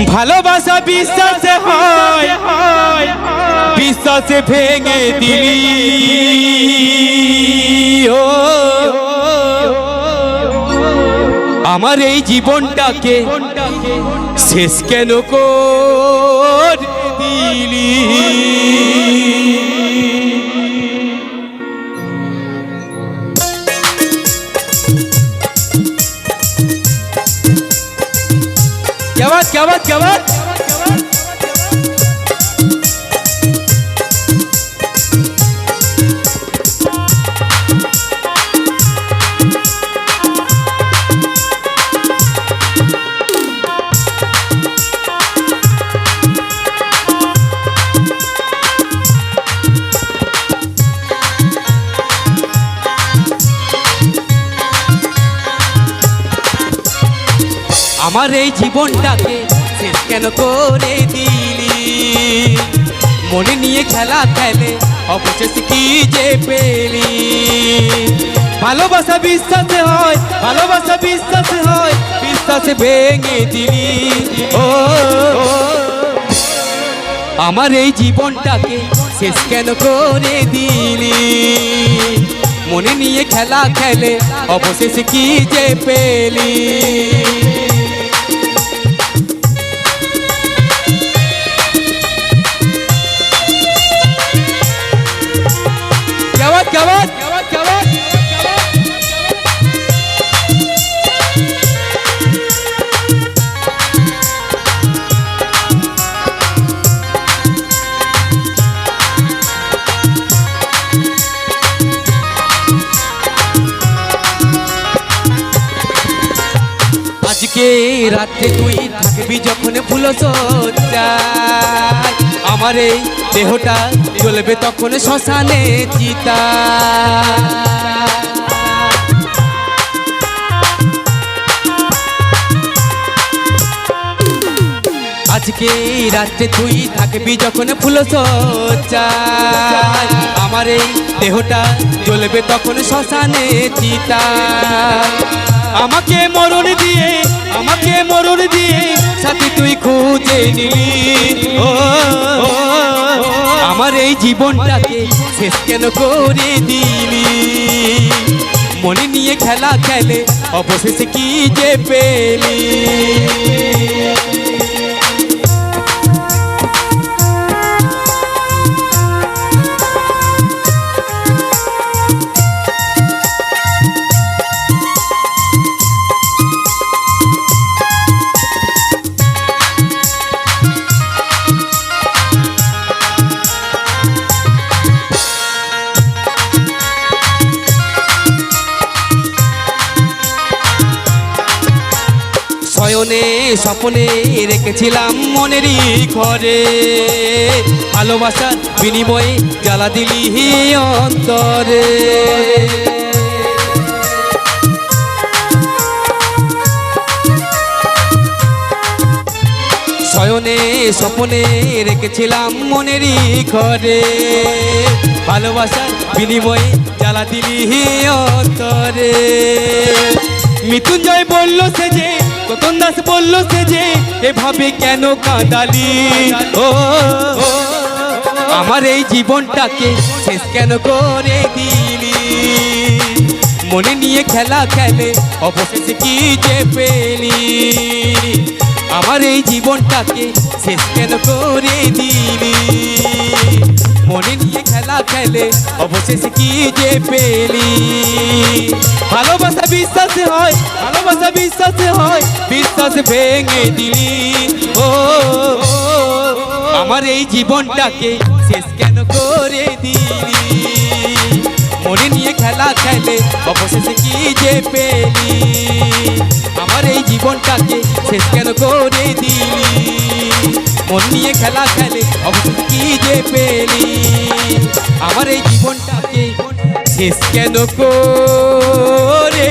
ভালোবাসা বিশ্বাসে হয়। বিশ্বাসে ভেঙে দিলি। ও। আমার এই জীবনটাকে শেষ কেন কর দিলি? আমার এই জীবনটাকে কেন করে দিলি? মনে নিয়ে খেলা খেলে অবশেষে কি যে পেলি? ভালোবাসা বিশ্বাস হয়, ভালোবাসা বিশ্বাস হয়, বিশ্বাস ভেঙে দিলি। ও। আমার এই জীবনটাকে শেষ কেন করে দিলি? মনে নিয়ে খেলা খেলে অবশেষে কি যে পেলি? क्या बात क्या बात क्या बात क्या बात আজকে রাতে তুই থাকবি যখন ফুল সজ্জায় আমার এই দেহটা চলবে তখন শ্মশানে চিতা। আজকে রাতে তুই থাকবি যখন ফুল আমার এই দেহটা চলবে তখন শ্মশানে চিতা। আমাকে মরণ দিয়ে আমাকে মরণ দিয়ে সাথে তুই খুঁজে নিলি। ও, আমার এই জীবনটাকে শেষ কেন করে দিলি? মনে নিয়ে খেলা খেলে অবশেষে কি যে পেলি? শয়নে স্বপ্নে রেখেছিলাম মনেরই ঘরে। ভালোবাসার বিনিময়ে জ্বালা দিলি অন্তরে। শয়নে স্বপ্নে রেখেছিলাম মনেরই ঘরে। ভালোবাসার বিনিময়ে জ্বালা দিলি অন্তরে। মৃত্যুঞ্জয় বলল, সে যে কতন দাস বলল সে যে এভাবে কেন কাঁদালি? ও, আমার এই জীবনটাকে শেষ কেন করে দিলি? মনে নিয়ে খেলা খেলে অবশেষে কি যে পেলি? আমার এই জীবনটাকে শেষ কেন করে দিলি? খেলা অবশেষে কি যে পেলি? ভালোবাসা বিশ্বাসে হয় ভালোবাসা বিশ্বাসে হয় বিশ্বাস ভেঙে দিলি। ও, আমার এই জীবনটাকে শেষ কেন করে দিলি? মনে নিয়ে খেলা খেলে অবশেষে কি যে পেলি? আমার এই জীবনটাকে শেষ কেন করে দিলি? মন নিয়ে খেলা খেলে অবশেষ কি যে পেলি? আমার এই জীবনটাকে শেষ কেন করে